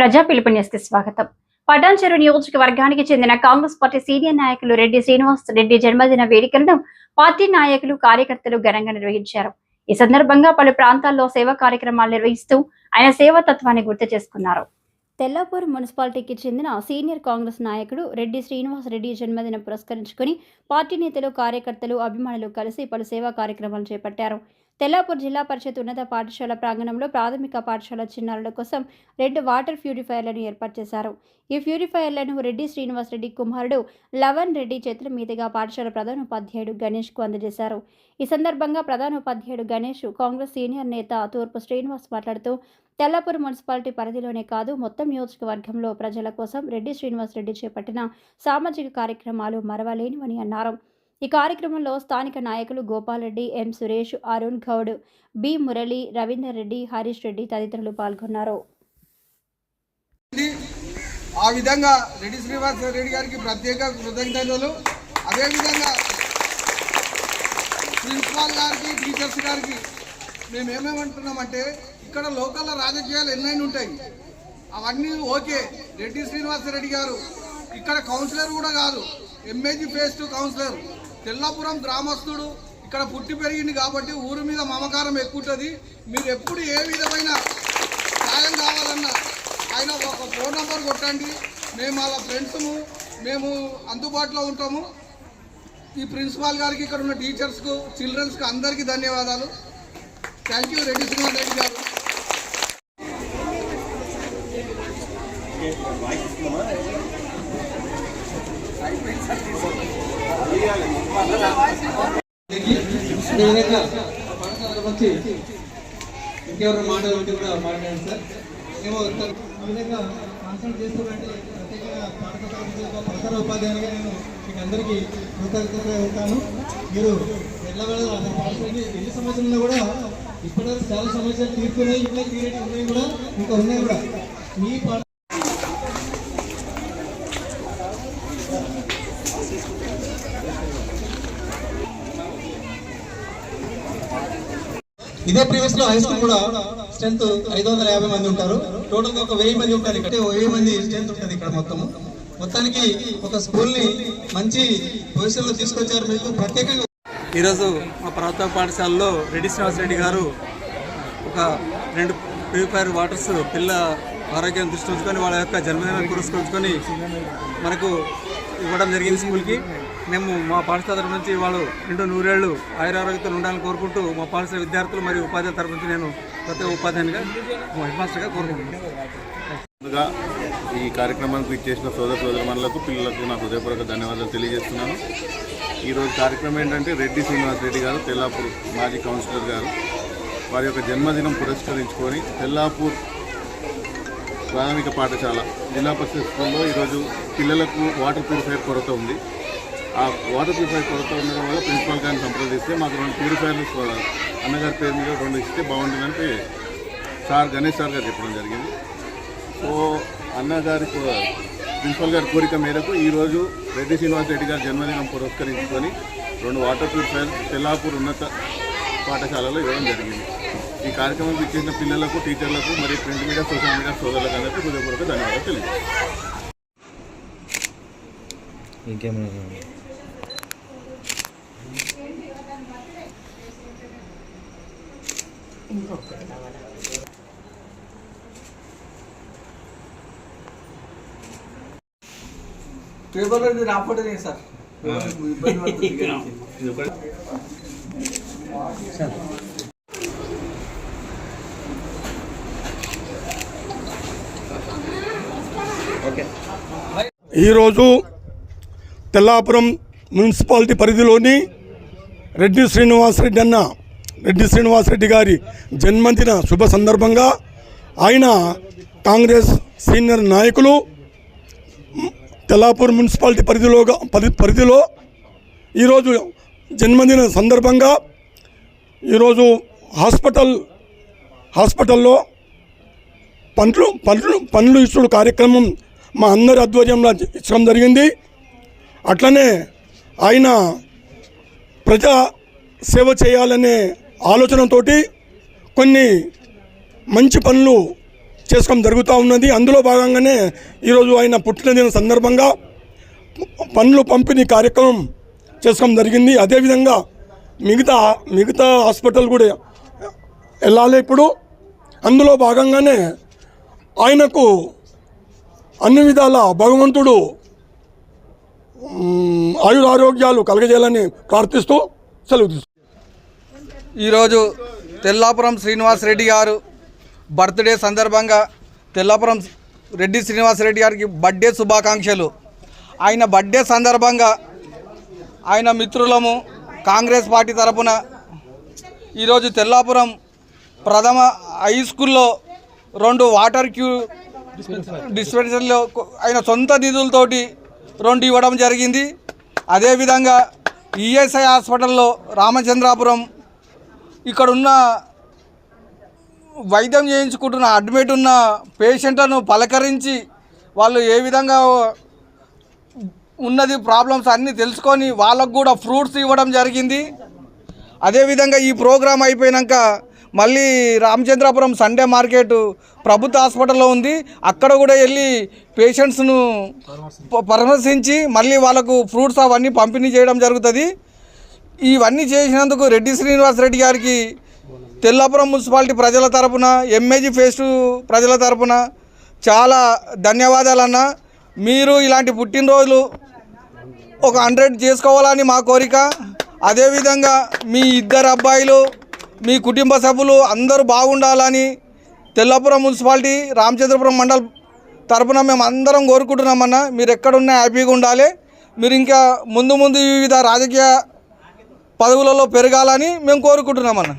ప్రజా పిలుపునిస్తే స్వాగతం. పటాన్చెరు నియోజకవర్గానికి చెందిన కాంగ్రెస్ పార్టీ సీనియర్ నాయకులు రెడ్డి శ్రీనివాస్ రెడ్డి జన్మదిన వేడుకలను పార్టీ నాయకులు కార్యకర్తలు ఘనంగా నిర్వహించారు. ఈ సందర్భంగా పలు ప్రాంతాల్లో సేవా కార్యక్రమాలు నిర్వహిస్తూ ఆయన సేవా తత్వాన్ని గుర్తు చేసుకున్నారు. తెల్లాపూర్ మున్సిపాలిటీకి చెందిన సీనియర్ కాంగ్రెస్ నాయకుడు రెడ్డి శ్రీనివాస్ రెడ్డి జన్మదిన పురస్కరించుకుని పార్టీ నేతలు కార్యకర్తలు అభిమానులు కలిసి పలు సేవా కార్యక్రమాలు చేపట్టారు. తెల్లాపూర్ జిల్లా పరిషత్ ఉన్నత పాఠశాల ప్రాంగణంలో ప్రాథమిక పాఠశాల చిన్నారుల కోసం రెండు వాటర్ ప్యూరిఫైయర్లను ఏర్పాటు చేశారు. ఈ ప్యూరిఫైయర్లను రెడ్డి శ్రీనివాస్ రెడ్డి కుమారుడు లవన్ రెడ్డి చేతుల మీదుగా పాఠశాల ప్రధాన ఉపాధ్యాయుడు గణేష్కు అందజేశారు. ఈ సందర్భంగా ప్రధానోపాధ్యాయుడు గణేష్ కాంగ్రెస్ సీనియర్ నేత తూర్పు శ్రీనివాస్ మాట్లాడుతూ తెల్లాపూర్ మున్సిపాలిటీ పరిధిలోనే కాదు మొత్తం నియోజకవర్గంలో ప్రజల కోసం రెడ్డి శ్రీనివాస్ రెడ్డి చేపట్టిన సామాజిక కార్యక్రమాలు మరవలేనివని అన్నారు. ఈ కార్యక్రమంలో స్థానిక నాయకులు గోపాలరెడ్డి ఎం సురేష్ అరుణ్ గౌడ్ బి మురళి రవీందర్ రెడ్డి హరీష్ రెడ్డి తదితరులు పాల్గొన్నారు. ఆ విధంగా రెడ్డి శ్రీనివాస రెడ్డి గారికి ప్రత్యేక కృతజ్ఞతలు. అదేవిధంగా ప్రిన్సిపాల్ గారికి టీచర్స్ గారికి మేము ఏమేమంటున్నామంటే ఇక్కడ లోకల్ రాజకీయాలు ఎన్నైనా ఉంటాయి. అవన్నీ ఓకే. రెడ్డి శ్రీనివాస రెడ్డి గారు ఇక్కడ కౌన్సిలర్ కూడా కాదు. ఎంఏజీ ఫేస్ టు కౌన్సిలర్ తెల్లాపురం గ్రామస్తుడు ఇక్కడ పుట్టి పెరిగింది కాబట్టి ఊరి మీద మమకారం ఎక్కువ మీరు ఎప్పుడు ఏ విధమైన సాయం కావాలన్నా ఆయన ఒక ఫోన్ నంబర్ కొట్టండి. మేము వాళ్ళ ఫ్రెండ్స్ము మేము అందుబాటులో ఉంటాము. ఈ ప్రిన్సిపాల్ గారికి ఇక్కడ ఉన్న టీచర్స్కు చిల్డ్రన్స్కు అందరికీ ధన్యవాదాలు. థ్యాంక్ యూ రెడ్డి శ్రీనివాస్ రెడ్డి గారు. అదేవిధంగా పాఠశాల వచ్చి ఇంకెవరు మాటలు ఉంటే కూడా మాట్లాడండి సార్ మేము ఈ విధంగా కాన్సల్ట్ చేస్తున్నట్టు ప్రత్యేకంగా పాఠశాల నుంచి ఒక నేను మీకు అందరికీ కృతజ్ఞతగా ఉంటాను మీరు ఎల్లవేళ పాఠశాలకి ఎన్ని సమస్యలు ఉన్నా కూడా ఇప్పటివరకు చాలా సమస్యలు తీర్చున్నాయి ఇంకా తీరేటి ఉన్నాయి కూడా ఇంకా ఉన్నాయి కూడా మీ ఇదే ప్రీవియస్లో హై స్కూల్ కూడా స్ట్రెంత్ ఐదు వందల యాభై మంది ఉంటారు. టోటల్గా ఒక వెయ్యి మంది ఉంటారు ఇక్కడ. వెయ్యి మంది స్ట్రెంత్ ఉంటుంది ఇక్కడ మొత్తము. మొత్తానికి ఒక స్కూల్ని మంచి పొజిషన్లో తీసుకొచ్చారు మీకు. ప్రత్యేకంగా ఈరోజు మా ప్రాథమిక పాఠశాలలో రెడ్డి శ్రీనివాస్ రెడ్డి గారు ఒక రెండు ప్యూరిఫైర్ వాటర్స్ పిల్ల ఆరోగ్యం దృష్టి ఉంచుకొని వాళ్ళ యొక్క జన్మదినాన్ని పురస్కరించుకొని మనకు ఇవ్వడం జరిగింది స్కూల్కి. మేము మా పాఠశాల తరపు నుంచి వాళ్ళు రెండు నూరేళ్ళు ఆయురారోగ్యంతో ఉండాలని కోరుకుంటూ మా పాఠశాల విద్యార్థులు మరియు ఉపాధ్యాయుల తరపు నుంచి నేను ప్రతి ఉపాధ్యాయునిగా మా హెడ్ మాస్టర్గా కోరుకుంటున్నాను. ముందుగా ఈ కార్యక్రమానికి ఇచ్చేసిన సోదర సోదరులకు పిల్లలకు నా హృదయపూర్వక ధన్యవాదాలు తెలియజేస్తున్నాను. ఈరోజు కార్యక్రమం ఏంటంటే రెడ్డి శ్రీనివాస్ రెడ్డి గారు తెల్లాపూర్ మాజీ కౌన్సిలర్ గారు. వారి యొక్క జన్మదినం పురస్కరించుకొని తెల్లాపూర్ ప్రాథమిక పాఠశాల జిల్లా పరిషత్ స్కూల్లో ఈరోజు పిల్లలకు వాటర్ ప్యూరిఫైర్ కొరత ఉంది. ఆ వాటర్ ప్యూరిఫైర్ కొరత ఉండడం వల్ల ప్రిన్సిపాల్ గారిని సంప్రదిస్తే మాకు రెండు ప్యూరిఫైర్లు అన్నగారి పేరు మీద రెండు ఇస్తే బాగుంటుందంటే సార్ గణేష్ సార్ గారు చెప్పడం జరిగింది. సో అన్నగారి కో- ప్రిన్సిపల్ గారి కోరిక మేరకు ఈరోజు రెడ్డి శ్రీనివాస్ రెడ్డి గారి జన్మదినం పురస్కరించుకొని రెండు వాటర్ ప్యూరిఫైర్ తెల్లాపూర్ ఉన్నత పాఠశాలలో ఇవ్వడం జరిగింది. ఈ కార్యక్రమం ఇచ్చేసిన పిల్లలకు టీచర్లకు మరియు ప్రింట్ మీడియా సోషల్ మీడియా సోదరులకు అందరికీ హృదయపూర్వక ధన్యవాదాలు పేపర్లో ఇది రాకపోతే సార్. ఈరోజు తెల్లాపురం మున్సిపాలిటీ పరిధిలోని రెడ్డి శ్రీనివాసరెడ్డి అన్న రెడ్డి శ్రీనివాసరెడ్డి గారి జన్మదిన శుభ సందర్భంగా ఆయన కాంగ్రెస్ సీనియర్ నాయకులు తెల్లాపూర్ మున్సిపాలిటీ పరిధిలోగా పరి పరిధిలో ఈరోజు జన్మదిన సందర్భంగా ఈరోజు హాస్పిటల్ హాస్పిటల్లో పండ్లు పండ్లు పండ్లు ఇచ్చుడు కార్యక్రమం మా అందరి ఆధ్వర్యంలో ఇచ్చడం జరిగింది. అట్లనే ఆయన ప్రజా సేవ చేయాలనే ఆలోచనతో కొన్ని మంచి పనులు చేసుకోవడం జరుగుతూ ఉన్నది. అందులో భాగంగానే ఈరోజు ఆయన పుట్టినదిన సందర్భంగా పనులు పంపిణీ కార్యక్రమం చేసుకోవడం జరిగింది. అదేవిధంగా మిగతా మిగతా హాస్పిటల్ కూడా వెళ్ళాలి ఇప్పుడు. అందులో భాగంగానే ఆయనకు అన్ని విధాల భగవంతుడు ఆయురారోగ్యాలు కలగజేయాలని ప్రార్థిస్తూ సెలవు ఈరోజు తెల్లాపురం శ్రీనివాస్ రెడ్డి గారు బర్త్డే సందర్భంగా తెల్లాపురం రెడ్డి శ్రీనివాస్ రెడ్డి గారికి బర్త్డే శుభాకాంక్షలు. ఆయన బర్త్డే సందర్భంగా ఆయన మిత్రులము కాంగ్రెస్ పార్టీ తరపున ఈరోజు తెల్లాపురం ప్రథమ హై స్కూల్లో రెండు వాటర్ క్యూ డిస్పెన్సరీలో ఆయన సొంత నిధులతోటి రెండు ఇవ్వడం జరిగింది. అదేవిధంగా ఈఎస్ఐ హాస్పిటల్లో రామచంద్రాపురం ఇక్కడ ఉన్న వైద్యం చేయించుకుంటున్న అడ్మిట్ ఉన్న పేషెంట్లను పలకరించి వాళ్ళు ఏ విధంగా ఉన్నది ప్రాబ్లమ్స్ అన్నీ తెలుసుకొని వాళ్ళకు కూడా ఫ్రూట్స్ ఇవ్వడం జరిగింది. అదేవిధంగా ఈ ప్రోగ్రాం అయిపోయాక మళ్ళీ రామచంద్రాపురం సండే మార్కెట్ ప్రభుత్వ హాస్పిటల్లో ఉంది. అక్కడ కూడా వెళ్ళి పేషెంట్స్ను పరామర్శించి మళ్ళీ వాళ్ళకు ఫ్రూట్స్ అవన్నీ పంపిణీ చేయడం జరుగుతుంది. ఇవన్నీ చేసినందుకు రెడ్డి శ్రీనివాస్ రెడ్డి గారికి తెల్లాపురం మున్సిపాలిటీ ప్రజల తరపున ఎంఏజీ ఫేస్ ప్రజల తరపున చాలా ధన్యవాదాలన్న. మీరు ఇలాంటి పుట్టినరోజులు ఒక హండ్రెడ్ చేసుకోవాలని మా కోరిక. అదేవిధంగా మీ ఇద్దరు అబ్బాయిలు మీ కుటుంబ సభ్యులు అందరూ బాగుండాలని తెల్లాపురం మున్సిపాలిటీ రామచంద్రపురం మండల్ తరపున మేము అందరం కోరుకుంటున్నామన్నా. మీరు ఎక్కడున్నా హ్యాపీగా ఉండాలి. మీరు ఇంకా ముందు ముందు వివిధ రాజకీయ పదవులలో పెరగాలని మేము కోరుకుంటున్నామన్న.